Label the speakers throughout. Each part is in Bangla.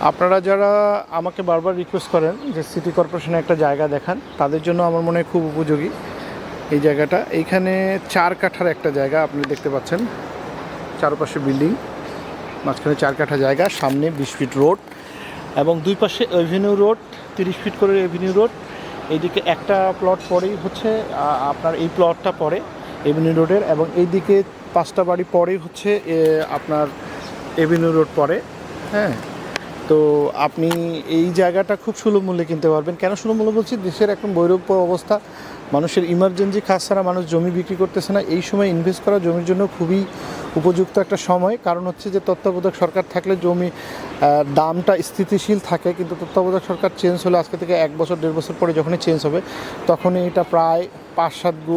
Speaker 1: আপনারা যারা আমাকে বারবার রিকোয়েস্ট করেন যে সিটি কর্পোরেশনে একটা জায়গা দেখান, তাদের জন্য আমার মনে হয় খুব উপযোগী এই জায়গাটা। এইখানে চার কাঠার একটা জায়গা আপনি দেখতে পাচ্ছেন। চারপাশে বিল্ডিং, মাঝখানে চার কাঠা জায়গা, সামনে বিশ ফিট রোড এবং দুই পাশে এভিনিউ রোড তিরিশ ফিট করে এভিনিউ রোড এইদিকে একটা প্লট পরেই হচ্ছে আপনার এই প্লটটা পরে এভিনিউ রোডের এবং এইদিকে পাঁচটা বাড়ি পরেই হচ্ছে আপনার এভিনিউ রোড পরে হ্যাঁ? তো আপনি এই জায়গাটা খুব সুলভ মূল্যে কিনতে পারবেন। কেন সুলভ মূল্য বলছি? দেশের এখন বৈরূপ্য অবস্থা। মানুষের ইমার্জেন্সি কাজ ছাড়া মানুষ জমি বিক্রি করতেছে না। এই সময় ইনভেস্ট করা জমির জন্য খুবই উপযুক্ত একটা সময়। কারণ হচ্ছে যে তত্ত্বাবধায়ক সরকার থাকলে জমি দামটা স্থিতিশীল থাকে। কিন্তু তত্ত্বাবধায়ক সরকার চেঞ্জ হলে আজকে থেকে এক বছর, দেড় বছর পরে যখনই চেঞ্জ হবে, তখনই এটা প্রায় পাঁচ, সাত গু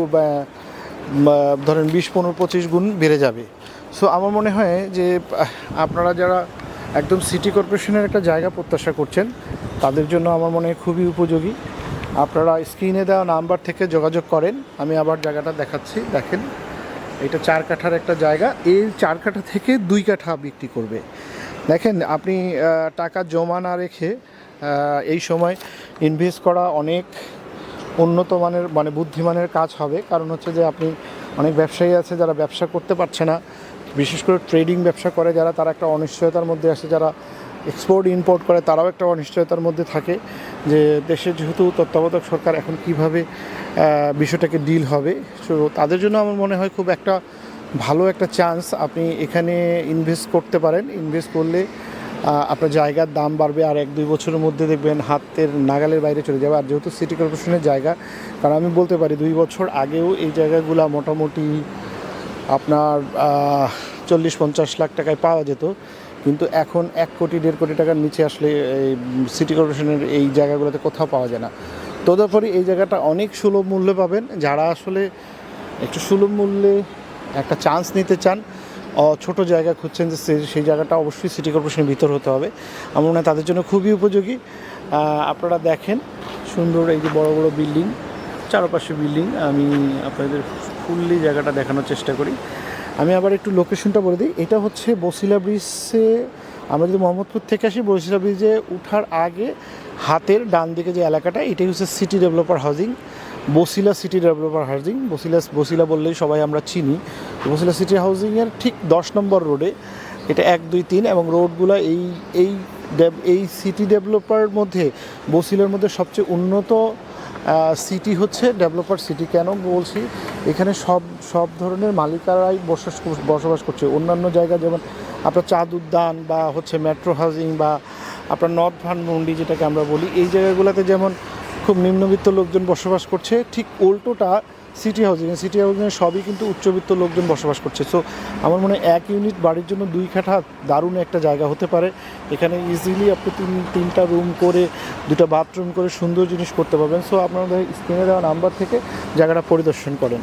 Speaker 1: ধরেন বিশ, পনেরো, পঁচিশ গুণ বেড়ে যাবে। সো আমার মনে হয় যে আপনারা যারা একদম সিটি কর্পোরেশনের একটা জায়গা প্রত্যাশা করছেন। তাদের জন্য আমার মনে হয় খুবই উপযোগী। আপনারা স্ক্রিনে দেওয়া নাম্বার থেকে যোগাযোগ করেন। আমি আবার জায়গাটা দেখাচ্ছি, দেখেন। এটা চার কাঠার একটা জায়গা। এই চার কাঠা থেকে দুই কাঠা বিক্রি করবে। দেখেন, আপনি টাকা জমা না রেখে এই সময় ইনভেস্ট করা অনেক উন্নত মানের মানে বুদ্ধিমানের কাজ হবে। কারণ হচ্ছে যে আপনি অনেক ব্যবসায়ী আছে যারা ব্যবসা করতে পারছে না। বিশেষ করে ট্রেডিং ব্যবসা করে যারা, তারা একটা অনিশ্চয়তার মধ্যে আসে, যারা এক্সপোর্ট ইম্পোর্ট করে, তারাও একটা অনিশ্চয়তার মধ্যে থাকে যে দেশের যেহেতু তত্ত্বাবধায়ক সরকার এখন কীভাবে বিষয়টাকে ডিল হবে। সো তাদের জন্য আমার মনে হয় খুব একটা ভালো একটা চান্স আপনি এখানে ইনভেস্ট করতে পারেন। ইনভেস্ট করলে আপনার জায়গার দাম বাড়বে আর এক দুই বছরের মধ্যে দেখবেন হাতের নাগালের বাইরে চলে যাবে। আর যেহেতু সিটি কর্পোরেশনের জায়গা, কারণ আমি বলতে পারি দুই বছর আগেও এই জায়গাগুলো মোটামুটি আপনার চল্লিশ পঞ্চাশ লাখ টাকায় পাওয়া যেত। কিন্তু এখন এক কোটি, দেড় কোটি টাকার নিচে আসলে এই সিটি কর্পোরেশনের এই জায়গাগুলোতে কোথাও পাওয়া যায় না। তদুপরি এই জায়গাটা অনেক সুলভ মূল্যে পাবেন। যারা আসলে একটু সুলভ মূল্যে একটা চান্স নিতে চান ছোট জায়গা খুঁজছেন যে সেই জায়গাটা অবশ্যই সিটি কর্পোরেশনের ভিতর হতে হবে। আমার মনে হয় তাদের জন্য খুবই উপযোগী। আপনারা দেখেন সুন্দর এই যে বড় বড় বিল্ডিং, চারপাশে বিল্ডিং। আমি আপনাদের ফুললি জায়গাটা দেখানোর চেষ্টা করি। আমি আবার একটু লোকেশনটা বলে দিই। এটা হচ্ছে বসিলা ব্রিজে আমরা যদি মোহাম্মদপুর থেকে আসি, বসিলা ব্রিজে উঠার আগে হাতের ডান দিকে যে এলাকাটা, এটাই হচ্ছে city developer housing Basila city developer housing Basila Basila বললেই সবাই আমরা চিনি। বসিলা সিটি হাউজিংয়ের ঠিক দশ নম্বর রোডে এটা এক, দুই, তিন এবং রোডগুলো এই এই এই সিটি ডেভেলপার মধ্যে, বসিলার মধ্যে সবচেয়ে উন্নত সিটি হচ্ছে ডেভেলপার সিটি কেন বলছি? এখানে সব সব ধরনের মালিকারাই বসবাস বসবাস করছে। অন্যান্য জায়গা যেমন আপনার চাঁদ উদ্যান বা হচ্ছে মেট্রো হাউজিং বা আপনার নর্থ ভানমন্ডি যেটাকে আমরা বলি, এই জায়গাগুলোতে যেমন খুব নিম্নবিত্ত লোকজন বসবাস করছে, ঠিক উল্টোটা সিটি হাউজিং সিটি হাউজিংয়ে সবই কিন্তু উচ্চবিত্ত লোকজন বসবাস করছে। সো আমার মনে হয় এক ইউনিট বাড়ির জন্য দুই খাটা দারুণ একটা জায়গা হতে পারে। এখানে ইজিলি আপনি তিন, তিনটা রুম করে, দুটো বাথরুম করে সুন্দর জিনিস করতে পারবেন। সো আপনাদের স্ক্রিনে দেওয়া নাম্বার থেকে জায়গাটা পরিদর্শন করেন।